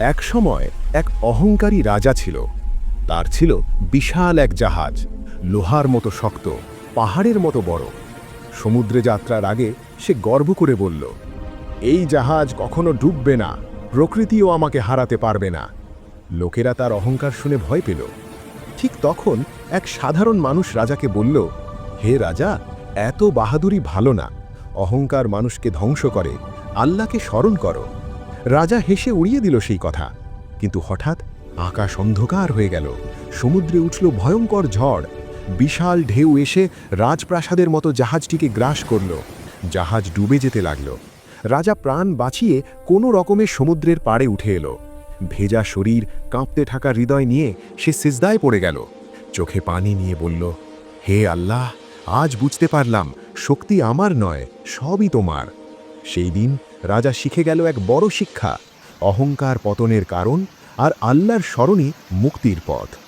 একসময় এক অহংকারী রাজা ছিল। তার ছিল বিশাল এক জাহাজ, লোহার মতো শক্ত, পাহাড়ের মতো বড়। সমুদ্রে যাত্রার আগে সে গর্ব করে বলল, এই জাহাজ কখনো ডুববে না, প্রকৃতিও আমাকে হারাতে পারবে না। লোকেরা তার অহংকার শুনে ভয় পেল। ঠিক তখন এক সাধারণ মানুষ রাজাকে বলল, হে রাজা, এত বাহাদুরি ভালো না। অহংকার মানুষকে ধ্বংস করে, আল্লাহকে স্মরণ করো। রাজা হেসে উড়িয়ে দিল সেই কথা। কিন্তু হঠাৎ আকাশ অন্ধকার হয়ে গেল। সমুদ্রে উঠল ভয়ঙ্কর ঝড়। বিশাল ঢেউ এসে রাজপ্রাসাদের মতো জাহাজটিকে গ্রাস করল। জাহাজ ডুবে যেতে লাগল। রাজা প্রাণ বাঁচিয়ে কোনো রকমে সমুদ্রের পাড়ে উঠে এলো। ভেজা শরীর, কাঁপতে থাকা হৃদয় নিয়ে সে সিজদায় পড়ে গেল। চোখে পানি নিয়ে বলল, হে আল্লাহ, আজ বুঝতে পারলাম, শক্তি আমার নয়, সবই তোমার। সেই দিন রাজা শিখে গেল এক বড় শিক্ষা অহংকার পতনের কারণ আর আল্লাহর স্মরণই মুক্তির পথ।